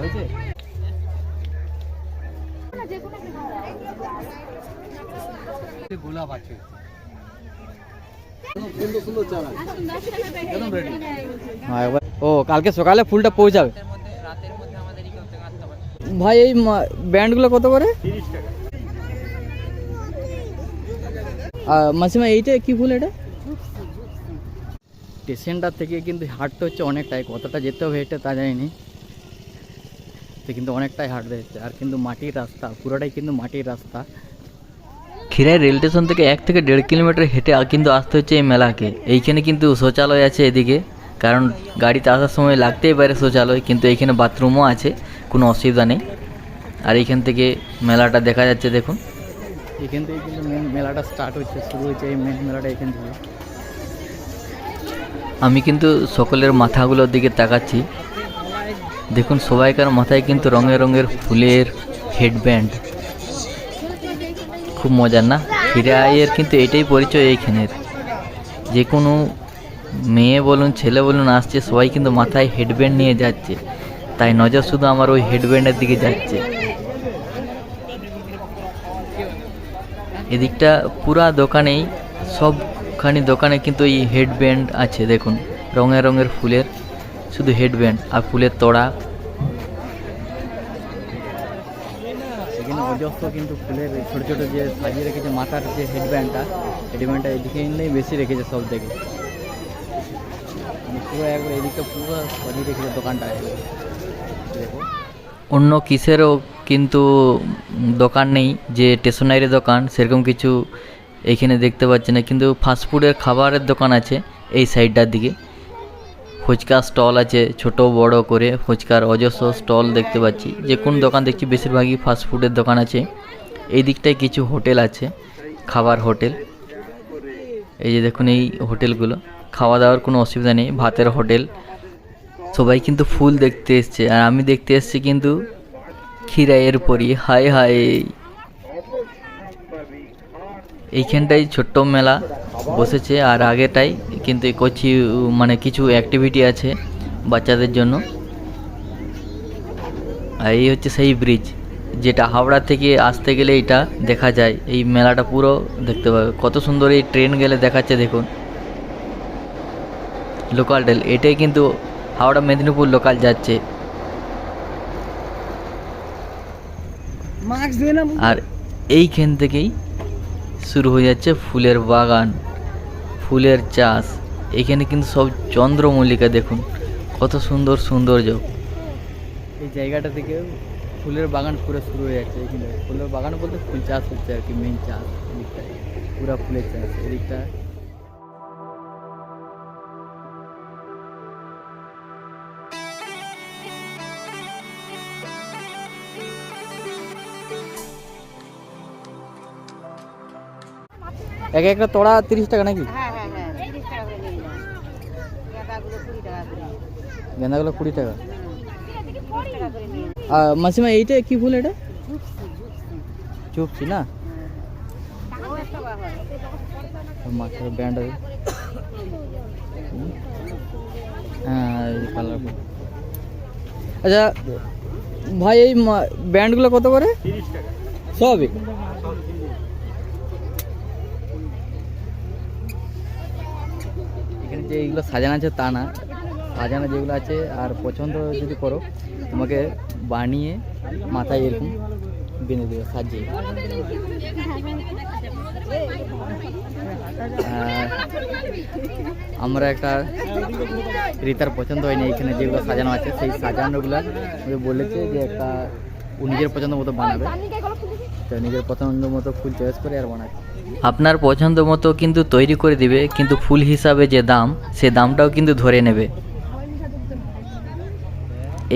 হয়েছে? গোলাপ আছে। হ্যাঁ ও কালকে সকালে ফুলটা পৌঁছাবে ভাই এই ব্যান্ডগুলো কত করে? মাসিমা এইটা কি ফুল এটা? স্টেশনটা থেকে কিন্তু হাঁটতে হচ্ছে অনেকটাই কতটা যেতে হবে এটা তা জানিনি। তো কিন্তু অনেকটাই হাঁটতে হচ্ছে আর কিন্তু মাটির রাস্তা পুরোটাই কিন্তু মাটির রাস্তা। খিরাই রেল স্টেশন থেকে এক থেকে দেড় কিলোমিটার হেঁটে কিন্তু আসতে হচ্ছে এই মেলাকে। এইখানে কিন্তু শৌচালয় আছে এদিকে। কারণ গাড়িতে আসার সময় লাগতেই পারে শৌচালয় কিন্তু এইখানে বাথরুমও আছে কোনো অসুবিধা নেই। আর এইখান থেকে মেলাটা দেখা যাচ্ছে দেখুন। এখান থেকে কিন্তু মেন মেলাটা স্টার্ট হচ্ছে শুরু হয়েছে এই মেন মেলাটা এখান থেকে। আমি কিন্তু সকলের মাথাগুলোর দিকে তাকাচ্ছি। দেখুন, সবাইকার মাথায় কিন্তু রঙের রঙের ফুলের হেডব্যান্ড খুব মজার না? খিরাইয়ের কিন্তু এটাই পরিচয় এইখানের। যে কোনো মেয়ে বলুন, ছেলে বলুন, আসছে, সবাই কিন্তু মাথায় হেডব্যান্ড নিয়ে যাচ্ছে। তাই নজর শুধু আমার ওই হেডব্যান্ডের দিকে যাচ্ছে। এদিকটা পুরা দোকানেই, সবখানি দোকানে কিন্তু এই হেডব্যান্ড আছে, দেখুন রঙের রঙের ফুলের। শুধু হেডব্যান্ড আর ফুলের তোড়া। এখানে অজস্র কিন্তু ফুলের ছোট ছোট যে সাজিয়ে রেখেছে মাথার যে হেডব্যান্ডটা হেডব্যান্ডটা এদিকে এনেই বেশি রেখেছে সব থেকে মানে পুরো একবার এদিকটা পুরো সাজিয়ে রেখেছে দোকানটা। দেখো অন্য কিসেরও কিন্তু দোকান নেই যে স্টেশনারি দোকান সেরকম কিছু এইখানে দেখতে পাচ্ছি না। কিন্তু ফাস্টফুডের খাবারের দোকান আছে এই সাইডটার দিকে। ফুচকা স্টল আছে, ছোট, বড় করে ফুচকার অজস্র স্টল দেখতে পাচ্ছি। যে কোন দোকান দেখছি, বেশিরভাগই ফাস্টফুডের দোকান আছে। এই দিকটায় কিছু হোটেল আছে, খাবার হোটেল। এই যে দেখুন এই হোটেলগুলো। খাওয়া দাওয়ার কোনো অসুবিধা নেই, ভাতের হোটেল। সবাই কিন্তু ফুল দেখতে এসছে। আর আমি দেখতে এসছি কিন্তু খিরাইয়ের পরি। হায় হাই এইখানটাই ছোট্ট মেলা বসেছে আর আগেটাই কিন্তু কচি মানে কিছু অ্যাক্টিভিটি আছে বাচ্চাদের জন্য। আর এই হচ্ছে সেই ব্রিজ যেটা হাওড়া থেকে আসতে গেলে এটা দেখা যায়। এই মেলাটা পুরো দেখতে পাবে। কত সুন্দর এই ট্রেন গেলে দেখাচ্ছে দেখুন। লোকাল ট্রেন এটাই কিন্তু হাওড়া মেদিনীপুর লোকাল যাচ্ছে। আর এইখান থেকেই শুরু হয়ে যাচ্ছে ফুলের বাগান, ফুলের চাষ। এখানে কিন্তু সব চন্দ্রমল্লিকা দেখুন, কত সুন্দর সৌন্দর্য। এই জায়গাটা থেকে ফুলের বাগান পুরো শুরু হয়ে যাচ্ছে এখানে। ফুলের বাগান বলতে ফুল চাষ হচ্ছে আর কি মেন চাষ এদিকটা পুরো ফুলের চাষ এদিকটা এক একটা তোড়া তিরিশ টাকা নাকি? হ্যাঁ হ্যাঁ হ্যাঁ গাঁদাগুলো কুড়ি টাকা আর মাসিমা এইটা কি ফুল এটা? চুপছি না? মাছের ব্যান্ড আছে। হ্যাঁ এই কালার আচ্ছা ভাই এই মা- ব্যান্ডগুলো কত করে? সবই? যে এইগুলো সাজানো আছে তা না। সাজানো যেগুলো আছে আর পছন্দ যদি করো, তোমাকে বানিয়ে মাথায় এরকম বেঁধে দেবে, সাজিয়ে। আমরা একটা রিতার পছন্দ হয়নি, এখানে যেগুলো সাজানো আছে, সেই সাজানোগুলো বলেছে যে একটা ও নিজের পছন্দ মতো বানাবে। তো নিজের পছন্দ মতো ফুল চয়েস করে আর বানাচ্ছে আপনার পছন্দ মতো কিন্তু তৈরি করে দিবে, কিন্তু ফুল হিসাবে যে দাম, সে দামটাও কিন্তু ধরে নেবে।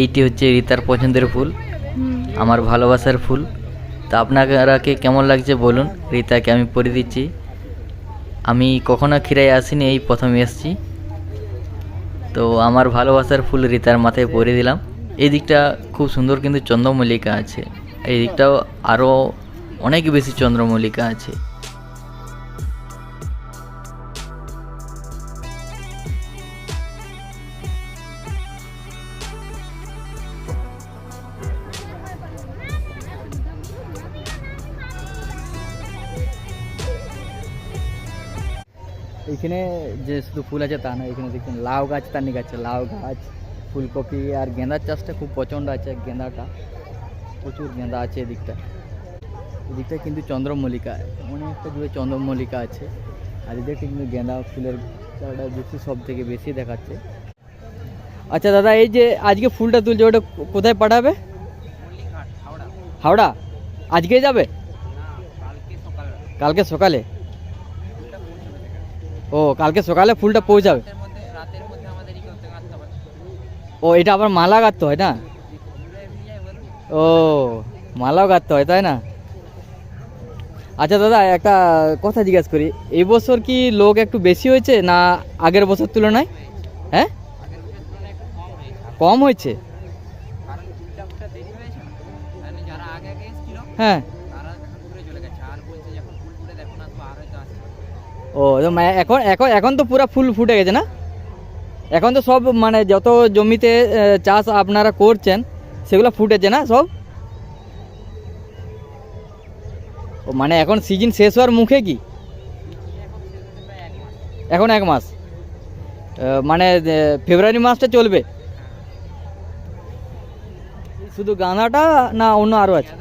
এইটি হচ্ছে রিতার পছন্দের ফুল, আমার ভালোবাসার ফুল। তা আপনারাকে কেমন লাগছে বলুন, রিতাকে আমি পরে দিচ্ছি। আমি কখনো খিরাই আসিনি, এই প্রথম এসছি। তো আমার ভালোবাসার ফুল রিতার মাথায় পরে দিলাম। এই দিকটা খুব সুন্দর কিন্তু চন্দ্রমল্লিকা আছে। এই দিকটাও আরও অনেক বেশি চন্দ্রমল্লিকা আছে। যে শুধু ফুল আছে তা না এখানে দেখছেন লাউ গাছ তার নিয়ে গাছ লাউ গাছ ফুলকপি আর গেঁদার চাষটা খুব প্রচণ্ড আছে গেঁদাটা। প্রচুর গেঁদা আছে এদিকটা। এদিকটা কিন্তু চন্দ্রমল্লিকা অনেকটা জুড়ে চন্দ্রমল্লিকা আছে। আর এদিকটা কিন্তু গেঁদা ফুলের চারাটা বেশি সব থেকে বেশি দেখাচ্ছে। আচ্ছা দাদা এই যে আজকে ফুলটা তুলছে ওটা কোথায় পাঠাবে? হাওড়া। আজকে যাবে? কালকে সকালে? ও কালকে সকালে ফুলটা পৌঁছাবে? ও এটা আবার মালা গাঁথতে হয় না? ও মালাও গাঁথতে হয় তাই না? আচ্ছা দাদা একটা কথা জিজ্ঞাসা করি। এই বছর কি লোক একটু বেশি হয়েছে না আগের বছর তুলনায়? হ্যাঁ? কম হয়েছে। হ্যাঁ। ও মানে এখন এখন এখন তো পুরো ফুল ফুটে গেছে না? এখন তো সব মানে যত জমিতে চাষ আপনারা করছেন, সেগুলো ফুটেছে না সব? ও মানে এখন সিজন শেষ হওয়ার মুখে কি? এখন এক মাস। মানে ফেব্রুয়ারি মাসটা চলবে? শুধু গাঁদাটা না অন্য আরও আছে?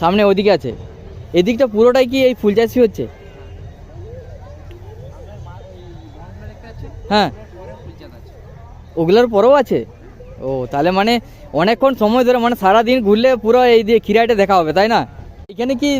সামনে ওদিকে আছে। এদিকটা পুরোটাই কি এই ফুল চাষই হচ্ছে? হ্যাঁ। ওগুলোর পরেও আছে? ও, তাহলে মানে অনেকক্ষণ সময় ধরে মানে সারাদিন ঘুরলে পুরো এই দিয়ে খিরাইটা দেখা হবে, তাই না? এখানে কি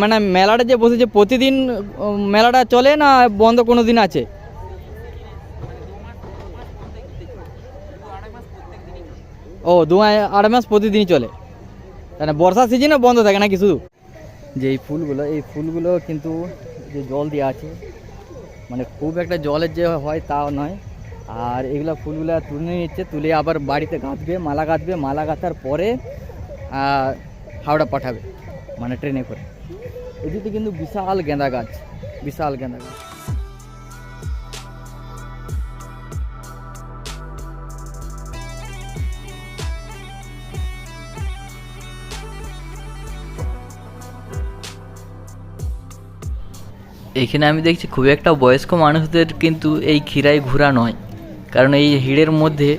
মানে মেলাটা যে বসেছে, প্রতিদিন মেলাটা চলে না বন্ধ কোনো দিন আছে? ও, দু আড়াই মাস প্রতিদিনই চলে। তাহলে বর্ষা সিজনে বন্ধ থাকে নাকি শুধু? যে এই ফুলগুলো এই ফুলগুলো কিন্তু যে জল দেওয়া আছে মানে খুব একটা জলের যে হয় তাও নয়। আর এগুলো ফুলগুলো তুলে নিচ্ছে, তুলে আবার বাড়িতে গাঁথবে, মালা গাঁথবে, মালা গাঁথার পরে হাওড়া পাঠাবে মানে ট্রেনে করে। এদিকে কিন্তু বিশাল গেঁদা গাছ, বিশাল গেঁদা গাছ। এখানে আমি দেখছি খুব একটা বয়স্ক মানুষদের কিন্তু এই ক্ষীরায় ঘোরা নয়। কারণ এই হিড়ের মধ্যে,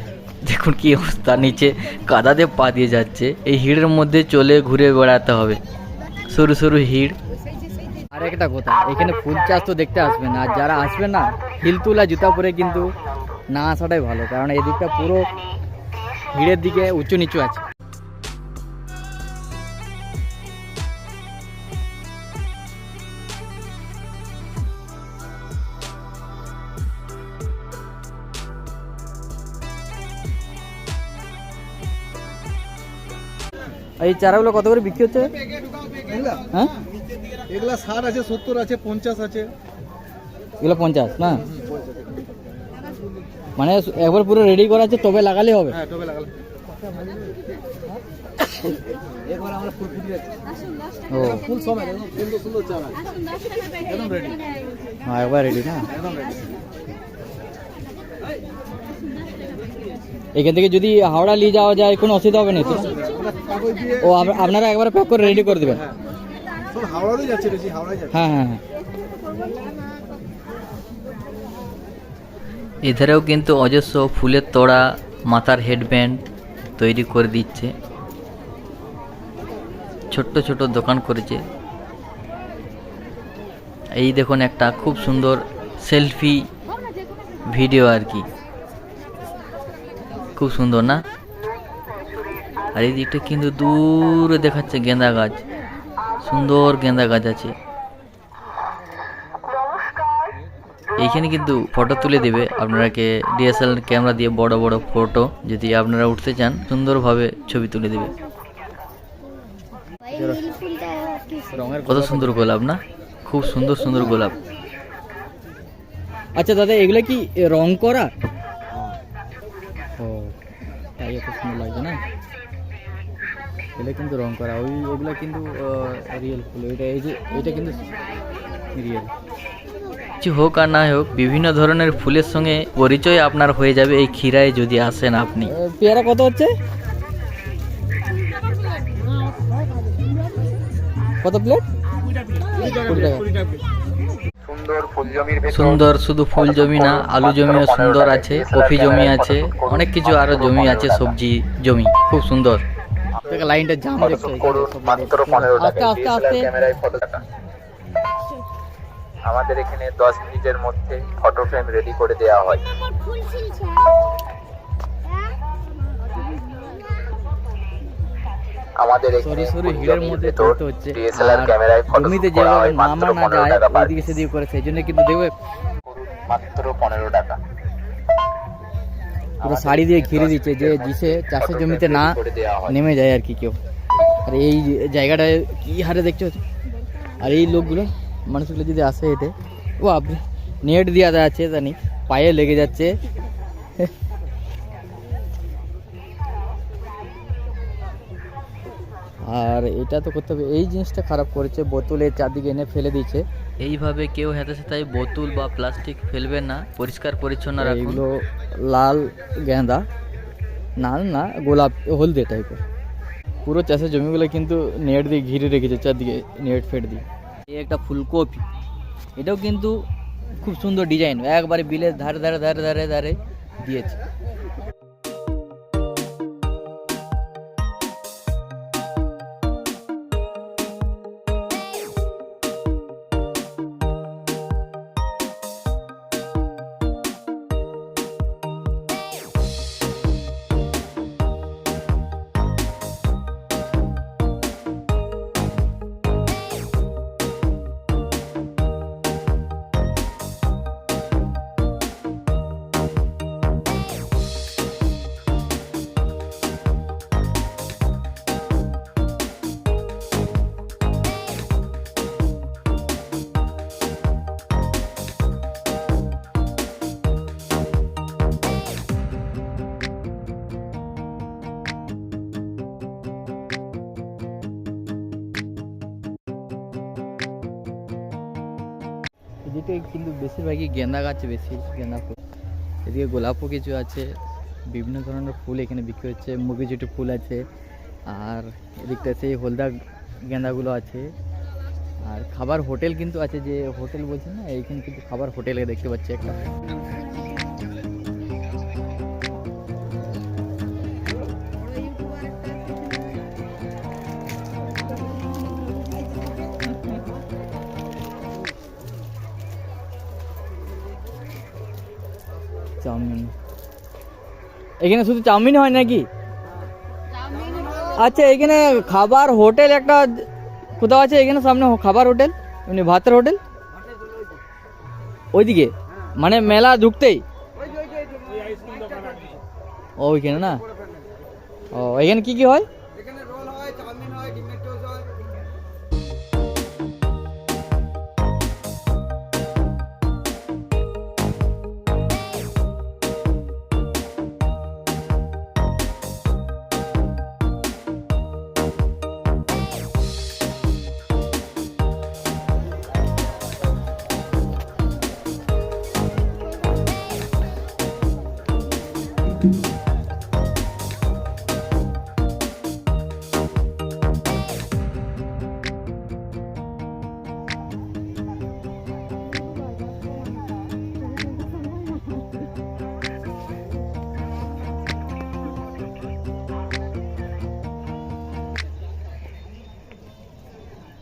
দেখুন কি অবস্থা, নিচে কাদাতে পা দিয়ে যাচ্ছে। এই হিড়ের মধ্যে চলে ঘুরে বেড়াতে হবে। সরু সরু হিড়। আর একটা কথা, এখানে ফুল চাষ তো দেখতে আসবেন, আর যারা আসবে না, হিল তুলা, জুতা পরে কিন্তু না আসাটাই ভালো, কারণ এদিকটা পুরো ভিড়ের দিকে উঁচু নিচু আছে। এই চারাগুলো কত করে বিক্রি হচ্ছে? হ্যাঁ? এগুলা ষাট আছে সত্তর আছে পঞ্চাশ আছে। এগুলো পঞ্চাশ না? মানে একবার পুরো রেডি করা আছে তবে লাগালে হবে। হ্যাঁ লাগালে। একবার আমরা ফুল ফুটি ও। ফুল সময় একদম সুন্দর সুন্দর চারা। একদম রেডি হ্যাঁ একবার রেডি না? একদম রেডি এখান থেকে যদি হাওড়া নিয়ে যাওয়া যায় কোনো অসুবিধা হবে না তো? ও আপনারা একবার প্যাক করে রেডি করে দেবেন। হ্যাঁ হ্যাঁ হ্যাঁ হ্যাঁ। এধারেও কিন্তু অজস্র ফুলের তোড়া মাথার হেডব্যান্ড তৈরি করে দিচ্ছে। ছোট্ট ছোট দোকান করেছে। এই দেখুন একটা খুব সুন্দর সেলফি ভিডিও আর কি। খুব সুন্দর না? আর এই দিকটা কিন্তু দূরে দেখাচ্ছে গেঁদা গাছ। সুন্দর গেঁদা গাছ আছে। এইখানে কিন্তু ফটো তুলে দেবে আপনারাকে ডিএসএলআর ক্যামেরা দিয়ে বড় বড় ফটো যদি আপনারা উঠতে চান, সুন্দরভাবে ছবি তুলে দেবে। কত সুন্দর গোলাপ না? খুব সুন্দর সুন্দর গোলাপ। আচ্ছা দাদা, এগুলো কি রং করা? তাই এত সুন্দর লাগছে না? এগুলো কিন্তু রং করা ওই ওগুলো কিন্তু রিয়েল ফুল ওইটা এই যে এটা কিন্তু রিয়েল কিছু হোক আর না হোক বিভিন্ন ধরনের ফুলের সঙ্গে পরিচয় আপনার হয়ে যাবে এই ক্ষীরায় যদি আসেন আপনি। পেয়ারা কত হচ্ছে? কত প্লেট কুড়ি টাকা। সুন্দর শুধু ফুল জমি না আলু জমিও সুন্দর আছে কফি জমি আছে অনেক কিছু আরও জমি আছে সবজি জমি খুব সুন্দর। লাইনটা জাম আস্তে আমাদের এখানে দশ মিনিটের মধ্যে ফটো ফ্রেম রেডি করে দেওয়া হয়। আমাদের এখানে সরি মধ্যে হচ্ছে। DSLR আর ক্যামেরায় ফটো জমিতে যেভাবে নামা না যায় ওইদিকে সেদিকে করে সেই জন্য কিন্তু দেখবে মাত্র পনেরো টাকা। পুরো শাড়ি দিয়ে ঘিরে দিচ্ছে যে দিছে চাষের জমিতে না নেমে যায় আর কি কেউ। আর এই জায়গাটায় কি হারে দেখছ? আর এই লোকগুলো মানুষগুলো যদি আসে এতে ও আপনি নেট দেওয়া আছে জানি পায়ে লেগে যাচ্ছে। আর এটা তো করতে হবে। এই জিনিসটা খারাপ করেছে বোতলের চারদিকে এনে ফেলে দিয়েছে। এইভাবে কেউ হাতে সাথে বোতল বা প্লাস্টিক ফেলবে না পরিষ্কার পরিচ্ছন্ন রাখুন। লাল গেঁদা না না গোলাপ হলদে টাইপের পুরো চাষের জমিগুলো কিন্তু নেট দিয়ে ঘিরে রেখেছে চারদিকে নেট ফেট দিয়ে। এই একটা ফুলকপি। এটাও কিন্তু খুব সুন্দর ডিজাইন একবারে বিলের ধারে ধারে ধারে ধারে ধারে দিয়েছে। এদিকে কিন্তু বেশিরভাগই গেঁদা গাছ বেশি, গেঁদা ফুল। এদিকে গোলাপও কিছু আছে, বিভিন্ন ধরনের ফুল এখানে বিক্রি হচ্ছে মুগিজুটি ফুল আছে, আর এদিকটা সেই হলদা গেঁদাগুলো আছে। আর খাবার হোটেল কিন্তু আছে, যে হোটেল বলছি না, এইখানে কিন্তু খাবার হোটেলে দেখতে পাচ্ছি একটা। চাউমিন। এখানে শুধু চাউমিন হয় নাকি? আচ্ছা এখানে খাবার হোটেল একটা কোথাও আছে? এখানে সামনে খাবার হোটেল? এমনি ভাতের হোটেল? ওইদিকে? মানে মেলা ঢুকতেই? ও, ওইখানে না? ও, এখানে কি কি হয়?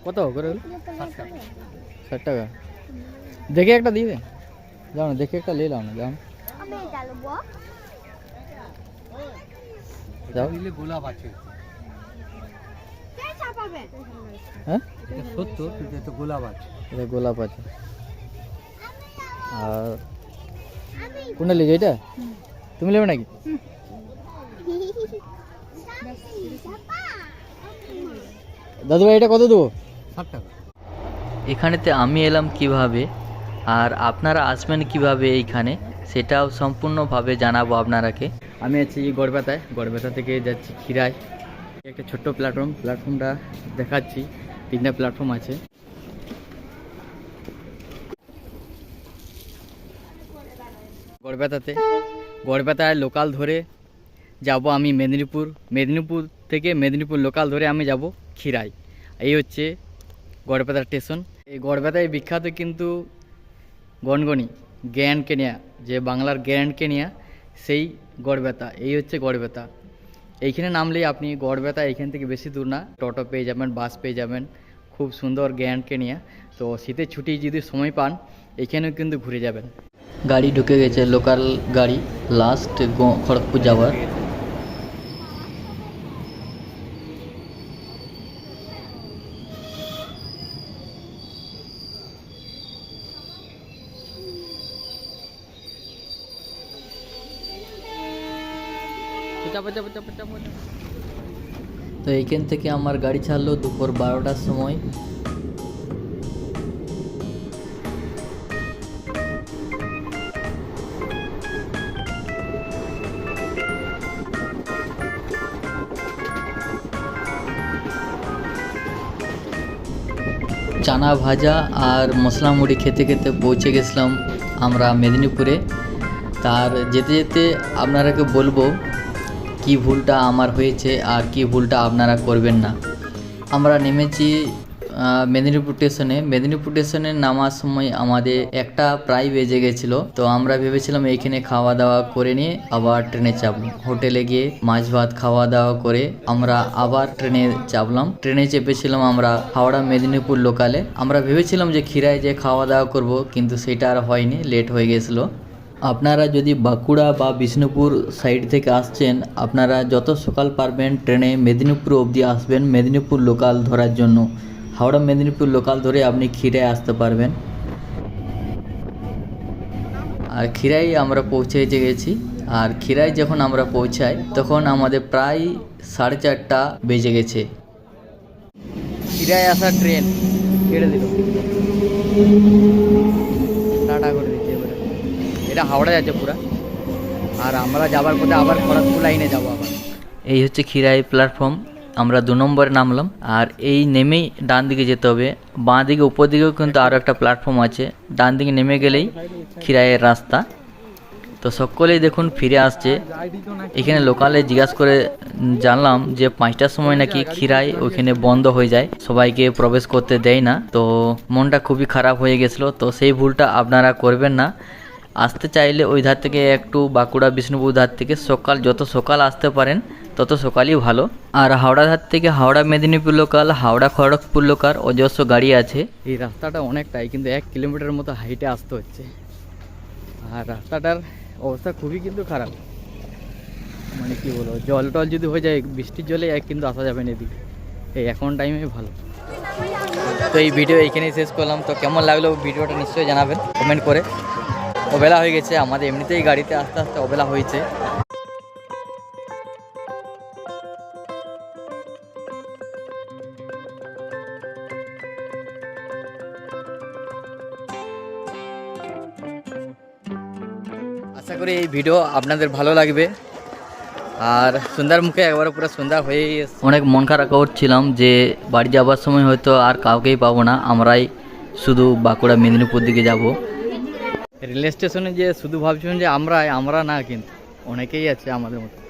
কত করে ষাট টাকা। দেখে একটা দিয়ে দেন যাও না দেখে একটা নিয়ে নাও না যাও গোলাপ আছে। হ্যাঁ? সত্য কিন্তু এতে গোলাপ আছে। এটা গোলাপ আছে। আর কোনটা লেগে এটা? তুমি নেবে নাকি? দাদু ভাই এটা কত দেবো? ষাট টাকা। এখানেতে আমি এলাম কীভাবে আর আপনারা আসবেন কীভাবে এইখানে সেটাও সম্পূর্ণভাবে জানাব আপনারাকে। আমি আছি গড়বেতায়। গড়বেতা থেকে যাচ্ছি খিরায়। একটা ছোট্ট প্ল্যাটফর্ম প্ল্যাটফর্মটা দেখাচ্ছি। তিনটা প্ল্যাটফর্ম আছে। গড়বেতাতে। গড়বেতায় লোকাল ধরে যাব আমি মেদিনীপুর। মেদিনীপুর থেকে মেদিনীপুর লোকাল ধরে আমি যাব খিরাই এই হচ্ছে গড়বেতা স্টেশন। এই গড়বেতায় বিখ্যাত কিন্তু গনগনি, গ্র্যান্ড কেনিয়া, যে বাংলার গ্র্যান্ড কেনিয়া, সেই গড়বেতা, এই হচ্ছে গড়বেতা। এইখানে নামলেই আপনি গড়বেতা এইখান থেকে বেশি দূর না, টোটো পেয়ে যাবেন, বাস পেয়ে যাবেন, খুব সুন্দর গ্র্যান্ড কেনিয়া। তো শীতের ছুটি যদি সময় পান, এখানেও কিন্তু ঘুরে যাবেন। গাড়ি ঢুকে গেছে, লোকাল গাড়ি লাস্ট খড়গপুর যাওয়ার। তো এইখান থেকে আমার গাড়ি ছাড়লো দুপুর বারোটার সময়। চানা ভাজা আর মশলা মুড়ি খেতে খেতে পৌঁছে গেছিলাম আমরা মেদিনীপুরে। তার যেতে যেতে আপনারাকে বলব কি ভুলটা আমার হয়েছে আর কি ভুলটা আপনারা করবেন না। আমরা নেমেছি মেদিনীপুর স্টেশনে। মেদিনীপুর স্টেশনে নামার সময় আমাদের একটা প্রায় বেজে গেছিল। তো আমরা ভেবেছিলাম এইখানে খাওয়া দাওয়া করে নিয়ে আবার ট্রেনে চাপবো। হোটেলে গিয়ে মাছ ভাত খাওয়া দাওয়া করে আমরা আবার ট্রেনে চাপলাম। ট্রেনে চেপেছিলাম আমরা হাওড়া মেদিনীপুর লোকালে। আমরা ভেবেছিলাম যে ক্ষীরায় যে খাওয়া দাওয়া করব, কিন্তু সেটা আর হয়নি, লেট হয়ে গেছিল। আপনারা যদি বাঁকুড়া বা বিষ্ণুপুর সাইড থেকে আসছেন, আপনারা যত সকাল পারবেন ট্রেনে মেদিনীপুর অবধি আসবেন, মেদিনীপুর লোকাল ধরার জন্য। হাওড়া, মেদিনীপুর লোকাল ধরে আপনি ক্ষীরায় আসতে পারবেন। আর ক্ষীরাই আমরা পৌঁছে গেছি। আর ক্ষীরায় যখন আমরা পৌঁছাই, তখন আমাদের প্রায় সাড়ে চারটা বেজে গেছে। ফিরায় আসা ট্রেন, কেটে দিল। টাটা করে এটা হাওড়া যাচ্ছে পুরা। আর আমরা যাবার পথে আবার খড়গপুর লাইনে যাব আবার। এই হচ্ছে ক্ষীরাই প্ল্যাটফর্ম আমরা দু নম্বরে নামলাম। আর এই নেমেই ডান দিকে যেতে হবে। বাঁ দিকে, উপর দিকেও কিন্তু আরও একটা প্ল্যাটফর্ম আছে। ডান দিকে নেমে গেলেই ক্ষীরাইয়ের রাস্তা। তো সকলেই দেখুন, ফিরে আসছে। এখানে লোকালে জিজ্ঞাসা করে জানলাম যে পাঁচটার সময় নাকি ক্ষীরাই ওইখানে বন্ধ হয়ে যায়। সবাইকে প্রবেশ করতে দেয় না। তো মনটা খুবই খারাপ হয়ে গেছিল। তো সেই ভুলটা আপনারা করবেন না। আসতে চাইলে ওই ধার থেকে একটু বাঁকুড়া, বিষ্ণুপুর ধার থেকে সকাল, যত সকাল আসতে পারেন, তত সকালই ভালো। আর হাওড়া ধার থেকে হাওড়া, মেদিনীপুর লোকাল হাওড়া, খড়গপুর লোকাল অজস্র গাড়ি আছে। এই রাস্তাটা অনেকটাই, কিন্তু এক কিলোমিটার মতো হাইটে আসতে হচ্ছে। আর রাস্তাটার অবস্থা খুবই কিন্তু খারাপ। মানে কি বলব, জল টল যদি হয়ে যায়, বৃষ্টির জলে এক কিন্তু আসা যাবে না এদিকে। এই এখন টাইমে ভালো। তো এই ভিডিও এইখানেই শেষ করলাম। তো কেমন লাগল ভিডিওটা নিশ্চয়ই জানাবেন কমেন্ট করে। অবেলা হয়ে গেছে, আমাদের এমনিতেই গাড়িতে আস্তে আস্তে অবেলা হয়েছে। আশা করি এই ভিডিও আপনাদের ভালো লাগবে। আর সুন্দর মুখে একবার পুরো সুন্দর হয়ে। অনেক মন খারাপ করছিলাম যে বাড়ি যাবার সময় হয়তো আর কাউকেই পাবো না, আমরাই শুধু বাঁকুড়া, মেদিনীপুর দিকে যাব। রেল স্টেশনে যে শুধু ভাবছিলাম যে আমরাই আমরা না কিন্তু অনেকেই আছে আমাদের মতো।